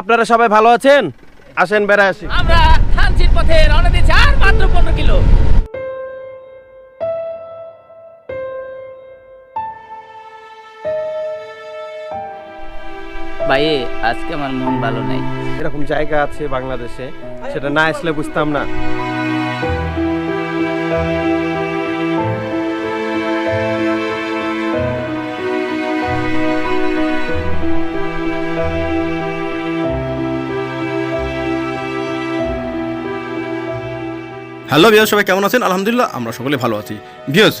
আপনারা সবাই ভালো আছেন? আসেন বেড়া আসি। আমরা থানচির পথে রওনা দিয়েছি আর মাত্র পনেরো কিলো। ভাই আজকে আমার মন ভালো নেই। এরকম জায়গা আছে বাংলাদেশে সেটা না আসলে বুঝতাম না। হ্যালো বিয়স সবাই কেমন আছেন? আলহামদুলিল্লাহ, আমরা সকলে ভালো আছি। বিয়স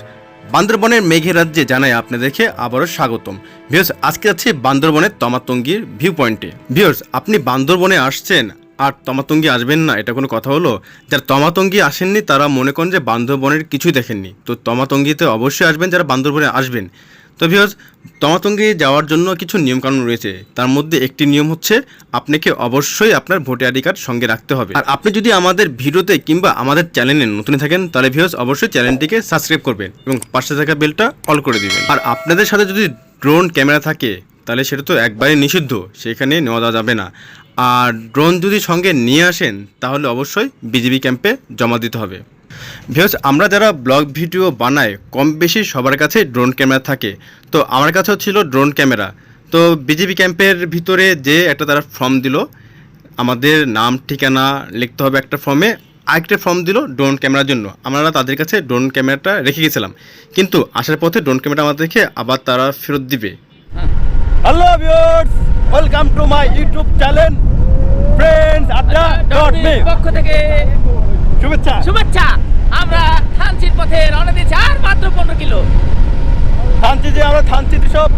বান্দরবনের মেঘের রাজ্যে জানাই আপনাদেরকে আবারও স্বাগতম। বিয়স আজকে আছি বান্দরবনের তমাতঙ্গির ভিউ পয়েন্টে বিয়স আপনি বান্দরবনে আসছেন আর তমাতঙ্গি আসবেন না, এটা কোনো কথা হলো? যারা তমাতঙ্গি আসেননি, তারা মনে করেন যে বান্দরবনের কিছুই দেখেননি। তো তমাতঙ্গিতে অবশ্যই আসবেন, যারা বান্দরবনে আসবেন। তো তমাতঙ্গি যাওয়ার জন্য কিছু নিয়মকানুন রয়েছে। তার মধ্যে একটি নিয়ম হচ্ছে, আপনাকে অবশ্যই আপনার ভোটার আইডি কার্ড সঙ্গে রাখতে হবে। আর আপনি যদি আমাদের ভিডিওতে কিংবা আমাদের চ্যানেলে নতুন থাকেন, তাহলে ভিউজ অবশ্যই চ্যানেলটিকে সাবস্ক্রাইব করবেন এবং পাশে থাকা বেলটা অল করে দিবেন। আর আপনাদের সাথে যদি ড্রোন ক্যামেরা থাকে, তাহলে সেটা তো একবারে নিষিদ্ধ, সেখানে নেওয়া দেওয়া যাবে না। আর ড্রোন যদি সঙ্গে নিয়ে আসেন, তাহলে অবশ্যই বিজিবি ক্যাম্পে জমা দিতে হবে। ভিউস আমরা যারা ব্লগ ভিডিও বানাই কম বেশি সবার কাছে ড্রোন ক্যামেরা থাকে। তো আমার কাছেও ছিল ড্রোন ক্যামেরা তো বিজেপি ক্যাম্পের ভিতরে যে একটা তারা ফর্ম দিল আমাদের নাম ঠিকানা লিখতে হবে একটা ফর্মে আরেকটা ফর্ম দিল ড্রোন ক্যামেরার জন্য। আমরা তাদের কাছে ড্রোন ক্যামেরাটা রেখে গেছিলাম। কিন্তু আসার পথে ড্রোন ক্যামেরা আমাদেরকে আবার তারা ফেরত দিবে। Hello viewers welcome to my YouTube channel friends Adda dot me পক্ষ থেকে। শুভেচ্ছা। শুভেচ্ছা। আমরা থানচির পথে রওনা দিয়েছি আর মাত্র পনেরো কিলো। থানচি যে আমরা থানচি সব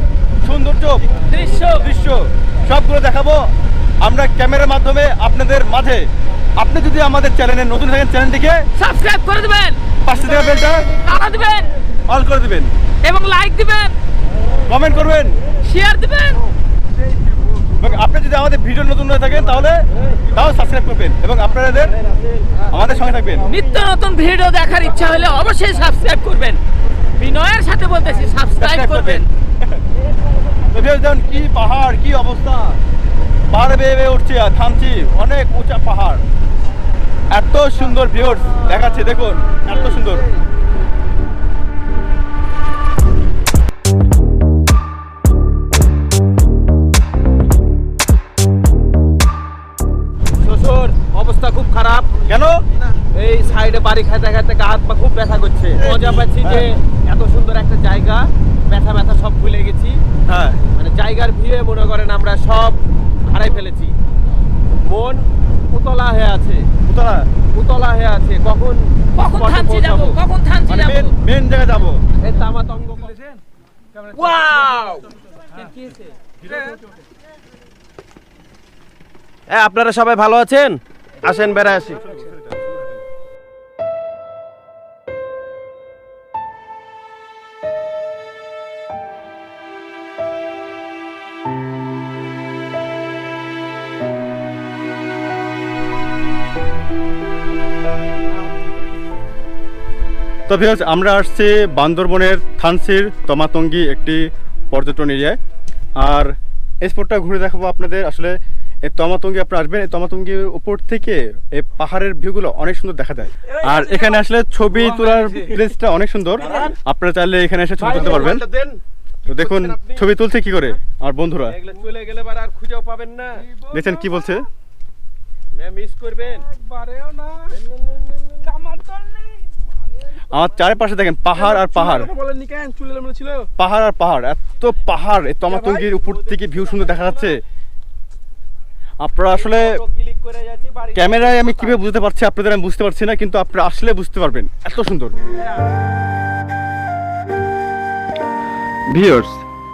সৌন্দর্য দৃশ্য। দৃশ্য সবগুলো দেখাবো। আমরা ক্যামেরার মাধ্যমে আপনাদের মাঝে। আপনি যদি আমাদের চ্যানেলে নতুন থাকেন চ্যানেলটিকে সাবস্ক্রাইব করে দিবেন। পাশে থাকা বেলটা টানা দিবেন। অল করে দিবেন। এবং লাইক দিবেন। কমেন্ট করবেন। শেয়ার দিবেন। এবং আপনি যদি আমাদের ভিডিও নতুন হয়ে থাকেন তাহলে তাও সাবস্ক্রাইব করবেন এবং আপনাদের আমাদের সঙ্গে থাকবেন। নিত্য নতুন ভিডিও দেখার ইচ্ছা হলে অবশ্যই সাবস্ক্রাইব করবেন। বিনয়ের সাথে বলতেছি সাবস্ক্রাইব করবেন। তো দেখুন কি পাহাড় কি অবস্থা। পাহাড়ে বেয়ে বেয়ে উঠছে আর থামছি অনেক উঁচা পাহাড়। এত সুন্দর ভিউয়ার্স দেখাচ্ছে দেখুন এত সুন্দর। খারাপ। কেন? এই সাইডে বাড়ি খাইতে খাইতে গা হাত পা খুব ব্যথা করছে। মজা পাচ্ছি যে এত সুন্দর একটা জায়গা। ব্যথা ব্যথা সব ভুলে গেছি। হ্যাঁ। মানে জায়গার ভিড়ে মনে করেন আমরা সব হারাই ফেলেছি। মন উতলা হয়ে আছে। উতলা। উতলা হয়ে আছে। কখন কখন থানচি যাব? কখন থানচি মানে যাব? মেন জায়গায় যাব। এই তামাতঙ্গ ওয়াও এ, আপনারা সবাই ভালো আছেন? আসেন বেড়া আসি। তো ভিউয়ার্স আমরা আসছি বান্দরবনের থানসির তমাতঙ্গি একটি পর্যটন এরিয়ায়। আর এই স্পটটা ঘুরে দেখাবো আপনাদের। আসলে এই তমাতঙ্গি আপনারা আসবেন, এই তমাতঙ্গির উপর থেকে এই পাহাড়ের ভিউগুলো অনেক সুন্দর দেখা যায়। আর এখানে আসলে ছবি তোলার প্লেসটা অনেক সুন্দর। আপনারা চাইলে এখানে এসে ছবি তুলতে পারবেন। তো দেখুন, ছবি তুলছে কি করে আর বন্ধুরা? চলে গেলে আর খুঁজেও পাবেন না দেখছেন কি বলছে? আমার চারপাশে দেখেন পাহাড় আর পাহাড়। পাহাড় আর পাহাড়, এত পাহাড়, এই তমাতঙ্গির উপর থেকে ভিউ সুন্দর দেখা যাচ্ছে। আপনারা আসলে ক্লিক করে যাচ্ছি বাড়ি ক্যামেরায় আমি কীভাবে বুঝতে পারছি আপনাদের আমি বুঝতে পারছি না কিন্তু আপনারা আসলে বুঝতে পারবেন। এত সুন্দর। ভিউয়ার্স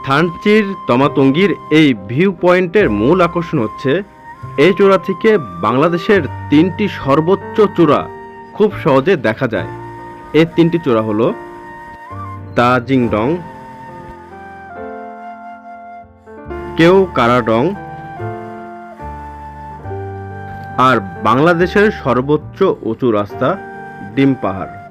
থানচির তমাতঙ্গির এই ভিউ পয়েন্টের মূল আকর্ষণ হচ্ছে এই চূড়া থেকে বাংলাদেশের তিনটি সর্বোচ্চ চূড়া খুব সহজে দেখা যায়। এই তিনটি চূড়া হলো দাজিংডং কেউ কারাডং আর বাংলাদেশের সর্বোচ্চ উঁচু রাস্তা ডিম পাহাড়।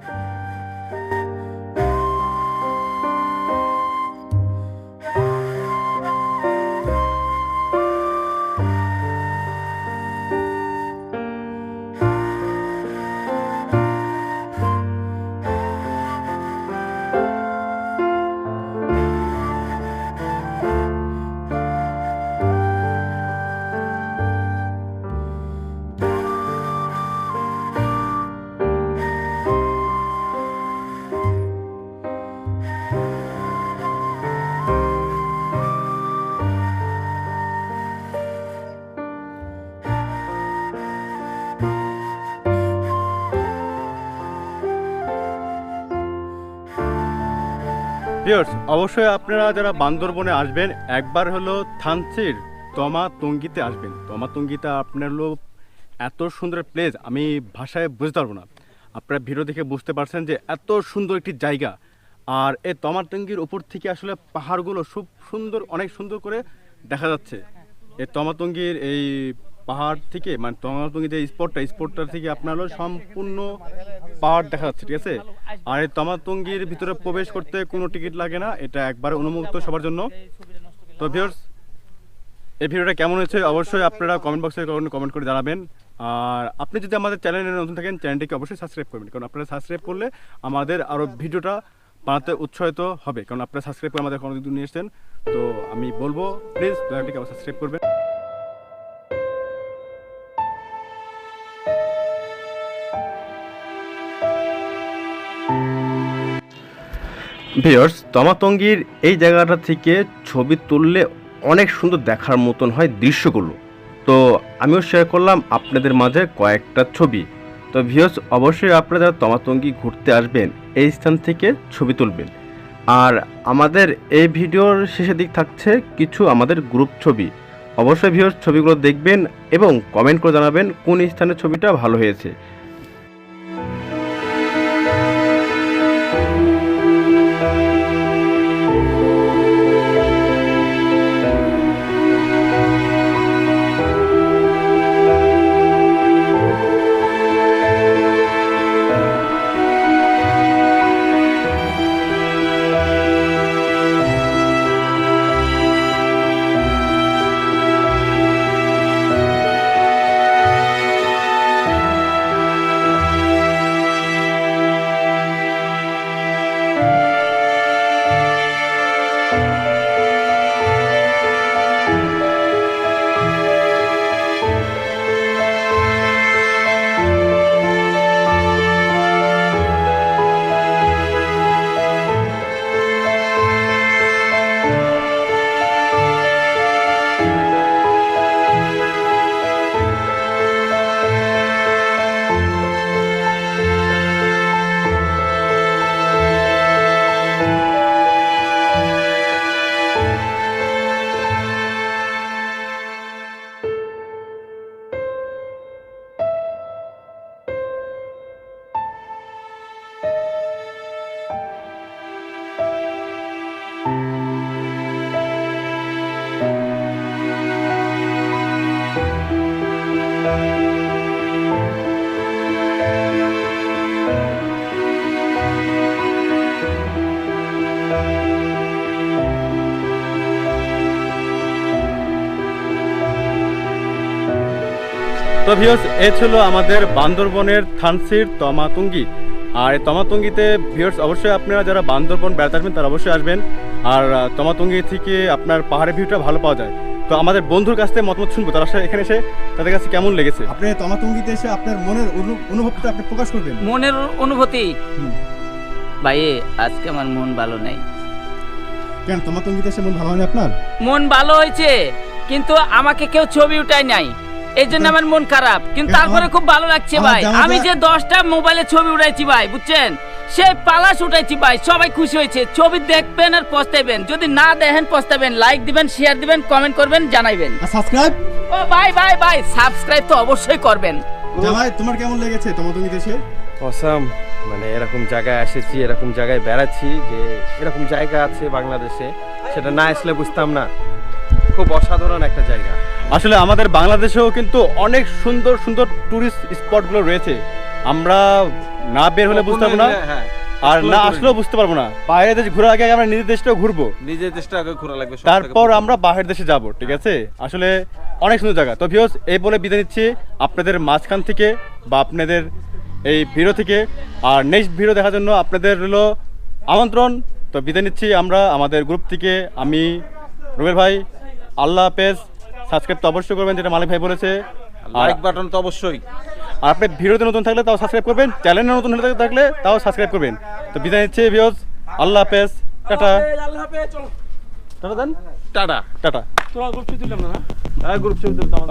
ভিউয়ার্স অবশ্যই আপনারা যারা বান্দরবনে আসবেন, একবার হলো থানচির তমা তঙ্গিতে আসবেন। তমা তঙ্গিতে আপনার হলো এত সুন্দর প্লেস আমি ভাষায় বুঝতে পারব না। আপনারা ভিডিও দেখে বুঝতে পারছেন যে এত সুন্দর একটি জায়গা। আর এই তমা তমাতঙ্গির উপর থেকে আসলে পাহাড়গুলো খুব সুন্দর, অনেক সুন্দর করে দেখা যাচ্ছে। এই তমাতঙ্গির এই পাহাড় থেকে মানে তমাতঙ্গি যে স্পটটা স্পটটা থেকে আপনার হলো সম্পূর্ণ পাহাড় দেখা যাচ্ছে, ঠিক আছে? আর এই তমাতঙ্গির ভিতরে প্রবেশ করতে কোনো টিকিট লাগে না, এটা একবার অনুমুক্ত সবার জন্য। তো ভিউয়ার্স এই ভিডিওটা কেমন হয়েছে অবশ্যই আপনারা কমেন্ট বক্সে কমেন্ট করে জানাবেন। আর আপনি যদি আমাদের চ্যানেলে নতুন থাকেন চ্যানেলটিকে অবশ্যই সাবস্ক্রাইব করবেন, কারণ আপনারা সাবস্ক্রাইব করলে আমাদের আরও ভিডিওটা বানাতে উৎসাহিত হবে, কারণ আপনারা সাবস্ক্রাইব করে আমাদের কোনো দিন নিয়ে এসছেন। তো আমি বলব প্লিজ চ্যানেলটিকে আবার সাবস্ক্রাইব করবেন। ভিওর্স তমাতঙ্গির এই জায়গাটা থেকে ছবি তুললে অনেক সুন্দর দেখার মতন হয় দৃশ্যগুলো। তো আমিও শেয়ার করলাম আপনাদের মাঝে কয়েকটা ছবি। তো ভিওর্স অবশ্যই আপনারা তমাতঙ্গি ঘুরতে আসবেন, এই স্থান থেকে ছবি তুলবেন। আর আমাদের এই ভিডিওর শেষের দিক থাকছে কিছু আমাদের গ্রুপ ছবি। অবশ্যই ভিওর্স ছবিগুলো দেখবেন এবং কমেন্ট করে জানাবেন কোন স্থানের ছবিটা ভালো হয়েছে। তো ভিউস এ ছিল আমাদের বান্দরবনের থানসির তমাতঙ্গি। আর এই তমাতঙ্গিতে ভিউর্স অবশ্যই আপনারা যারা বান্দরবন বেড়াতে আসবেন তারা অবশ্যই আসবেন। আর তমাতঙ্গি থেকে আপনার পাহাড়ের ভিউটা ভালো পাওয়া যায়। তো আমাদের বন্ধুর কাছ থেকে মতামত শুনব তারা আসলে এখানে এসে তাদের কাছে কেমন লেগেছে? আপনি তমাতঙ্গিতে এসে আপনার মনের অনুভবটা আপনি প্রকাশ করবেন। মনের অনুভূতি। ভাই আজকে আমার মন ভালো নাই। কেন তমাতঙ্গিতে এসে মন ভালো হয় আপনার? মন ভালো হয়েছে কিন্তু আমাকে কেউ ছবি উঠায় নাই। এই জন্য আমার মন খারাপ। কিন্তু তারপরে খুব ভালো লাগছে ভাই। আমি যে দশটা মোবাইলে ছবি উঠাইছি ভাই বুঝছেন? সে পালাস উঠাইছি ভাই সবাই খুশি হয়েছে। ছবি দেখবেন আর পস্তাইবেন। যদি না দেখেন পস্তাবেন লাইক দিবেন শেয়ার দিবেন কমেন্ট করবেন জানাইবেন। সাবস্ক্রাইব ও ভাই ভাই ভাই সাবস্ক্রাইব তো অবশ্যই করবেন। জামাই তোমার কেমন লেগেছে তমাতঙ্গিতে এসে অসাম মানে এরকম জায়গায় এসেছি এরকম জায়গায় বেড়াচ্ছি যে এরকম জায়গা আছে বাংলাদেশে সেটা না আসলে বুঝতাম না। খুব অসাধারণ একটা জায়গা। আসলে আমাদের বাংলাদেশেও কিন্তু অনেক সুন্দর সুন্দর টুরিস্ট স্পটগুলো রয়েছে। আমরা না বের হলে বুঝতে পারব না হ্যাঁ আর না আসলেও বুঝতে পারব না। বাইরে দেশ ঘোরার আগে আমরা নিজের দেশটাও ঘুরবো। নিজের দেশটা আগে ঘোরা লাগবে তারপর আমরা বাইরের দেশে যাব ঠিক আছে? আসলে অনেক সুন্দর জায়গা। তো ভিউস এই বলে বিদায় নিচ্ছি। আপনাদের মাঝখান থেকে বা আপনাদের এই ভিডিও থেকে আর নেক্সট ভিডিও দেখার জন্য আপনাদের হলো আমন্ত্রণ। তো বিদায় নিচ্ছি আমরা আমাদের গ্রুপ থেকে আমি রুবেল ভাই। আল্লাহ হাফেজ। সাবস্ক্রাইব তো অবশ্যই করবেন যেটা মালিক ভাই বলেছে। লাইক বাটন তো অবশ্যই। আর আপনি ভিডিওতে নতুন থাকলে তাও সাবস্ক্রাইব করবেন চ্যানেলে নতুন হলে থাকলে তাও সাবস্ক্রাইব করবেন। তো বিদায় নিচ্ছি ভিউস আল্লাহ হাফেজ টাটা। টাটা দেন। টাটা। টাটা। হ্যাঁ? গ্রুপ ছবি তুলতাম